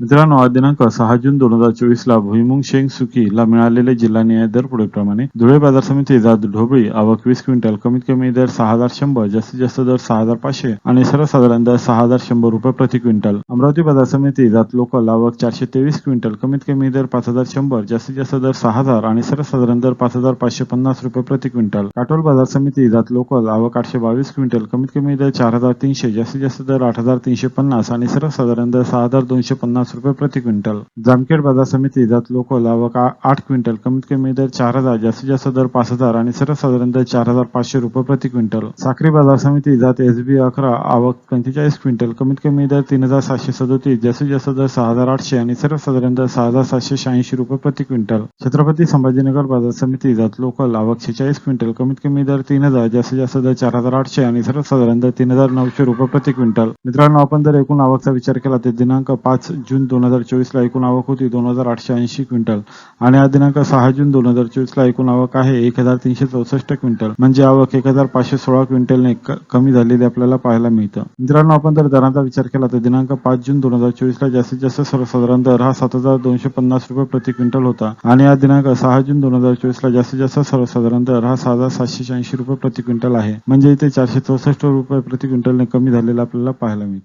मित्रांनो आज दिनांक सहा जून दोन हजार चोवीस ला भुईमुंग शेंग सुकीला मिळालेले जिल्हा न्याय दर पुढीलप्रमाणे धुळे बाजार समिती जात ढोबळी आवक वीस क्विंटल कमीत कमी दर सहा हजार शंभर जास्तीत जास्त दर सहा हजार पाचशे आणि सर्वसाधारण दर सहा हजार शंभर रुपये प्रति क्विंटल. अमरावती बाजार समिती जात लोकल आवक चारशे तेवीस क्विंटल कमीत कमी दर पाच हजार शंभर जास्तीत जास्त दर सहा हजार आणि सर्वसाधारण दर पाच हजार पाचशे पन्नास रुपये प्रति क्विंटल. काटोल बाजार समिती जात लोकल आवक आठशे बावीस क्विंटल कमीत कमी दर चार हजार तीनशे जास्तीत जास्त दर आठ हजार तीनशे पन्नास आणि सर्वसाधारण दर सहा हजार दोनशे पन्नास पन्नास रुपये प्रति क्विंटल. जामखेड बाजार समिती जात लोकल आवक आठ क्विंटल. कमीत कमी दर चार हजार जास्तीत जास्त दर पाच हजार आणि सर्वसाधारण दर चार हजार पाचशे रुपये प्रति क्विंटल. साखरी बाजार समिती जात एसबी अकरा आवक पंचेचाळीस क्विंटल. कमीत कमी दर तीन हजार सातशे सदोतीस जास्तीत जास्त दर सहा हजार आठशे आणि सर्वसाधारण दर सहा हजार सातशे शहाऐंशी रुपये प्रति क्विंटल. छत्रपती संभाजीनगर बाजार समिती जात लोकल आवक शेचाळीस क्विंटल. कमीत कमी दर तीन हजार जास्तीत जास्त दर चार हजार आठशे आणि सर्वसाधारण दर तीन हजार नऊशे रुपये प्रति क्विंटल. मित्रांनो आपण जर एकूण आवकचा विचार केला तर दिनांक पाच जून दोन हजार चोवीस ला एकूण आवक होती दोन हजार आठशे ऐंशी क्विंटल. आणि आज दिनांक सहा जून दोन हजार चोवीसला एकूण आवक आहे एक हजार तीनशे चौसष्ट क्विंटल. म्हणजे आवक एक हजार पाचशे सोळा क्विंटलने कमी झालेली आपल्याला पाहायला मिळतं. मित्रांनो आपण जर दरांचा विचार केला तर दिनांक पाच जून दोन हजार चोवीस ला जास्तीत जास्त सर्वसाधारण दर हा सात हजार दोनशे पन्नास रुपये प्रति क्विंटल होता. आणि आज दिनांक सहा जून दोन हजार चोवीस ला जास्तीत जास्त सर्वसाधारण दर हा सहा हजार सातशे शहाऐंशी रुपये प्रति क्विंटल आहे. म्हणजे इथे चारशे चौसष्ट रुपये प्रति क्विंटलने कमी झालेला आपल्याला पाहायला मिळतं.